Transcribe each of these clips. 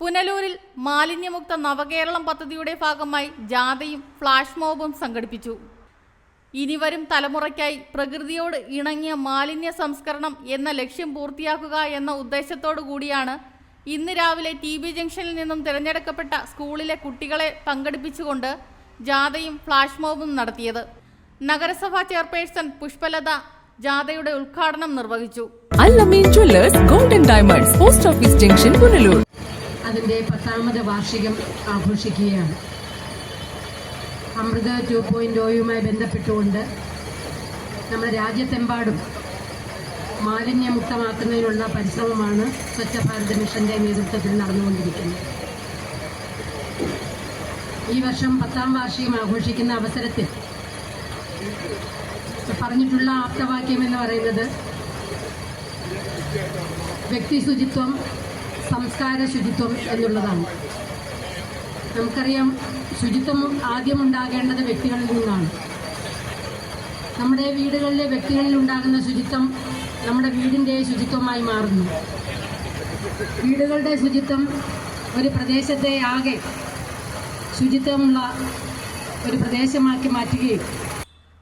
പുനലൂരിൽ മാലിന്യമുക്ത നവകേരളം പദ്ധതിയുടെ ഭാഗമായി ജാഥയും ഫ്ലാഷ് മോബും സംഘടിപ്പിച്ചു. ഇനിവരും തലമുറയ്ക്കായി പ്രകൃതിയോട് ഇണങ്ങിയ മാലിന്യ സംസ്കരണം എന്ന ലക്ഷ്യം പൂർത്തിയാക്കുക എന്ന ഉദ്ദേശത്തോടു കൂടിയാണ് ഇന്ന് രാവിലെ ടി ബി ജംഗ്ഷനിൽ നിന്നും തിരഞ്ഞെടുക്കപ്പെട്ട സ്കൂളിലെ കുട്ടികളെ പങ്കെടുപ്പിച്ചുകൊണ്ട് ജാഥയും ഫ്ലാഷ് മോബും നടത്തിയത്. നഗരസഭാ ചെയർപേഴ്സൺ പുഷ്പലത ജാഥയുടെ ഉദ്ഘാടനം നിർവഹിച്ചു. Al Ameen jewellers golden diamonds post office junction Punalur. അതിന്റെ പത്താമത് വാർഷികം ആഘോഷിക്കുകയാണ്. അമൃത ടു പോയിന്റ് ഒയുമായി ബന്ധപ്പെട്ടുകൊണ്ട് നമ്മുടെ രാജ്യത്തെമ്പാടും മാലിന്യമുക്തമാക്കുന്നതിനുള്ള പരിശ്രമമാണ് സ്വച്ഛ ഭാരത് മിഷന്റെ നേതൃത്വത്തിൽ നടന്നുകൊണ്ടിരിക്കുന്നത്. ഈ വർഷം പത്താം വാർഷികം ആഘോഷിക്കുന്ന അവസരത്തിൽ പറഞ്ഞിട്ടുള്ള ആപ്തവാക്യം എന്ന് പറയുന്നത് വ്യക്തി ശുചിത്വം സംസ്കാര ശുചിത്വം എന്നുള്ളതാണ്. നമുക്കറിയാം ശുചിത്വം ആദ്യം ഉണ്ടാകേണ്ടത് വ്യക്തികളിൽ നിന്നാണ്. നമ്മുടെ വീടുകളിലെ വ്യക്തികളിൽ ഉണ്ടാകുന്ന ശുചിത്വം നമ്മുടെ വീടിന്റെ ശുചിത്വമായി മാറുന്നു. വീടുകളുടെ ശുചിത്വം ഒരു പ്രദേശത്തെ ആകെ ശുചിത്വമുള്ള ഒരു പ്രദേശമാക്കി മാറ്റുകയും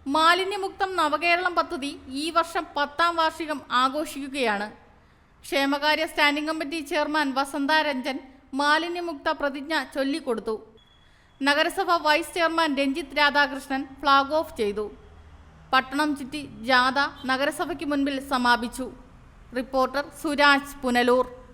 മാലിന്യമുക്തം നവകേരളം പദ്ധതി ഈ വർഷം പത്താം വാർഷികം ആഘോഷിക്കുകയാണ്. ക്ഷേമകാര്യ standing committee chairman Vasantha Ranjan മാലിന്യമുക്ത പ്രതിജ്ഞ ചൊല്ലിക്കൊടുത്തു. നഗരസഭ vice chairman Ranjith Radhakrishnan flag off ചെയ്തു. പട്ടണം ചുറ്റി ജാഥ നഗരസഭയ്ക്ക് മുൻപിൽ സമാപിച്ചു. റിപ്പോർട്ടർ സുരാജ് പുനലൂർ.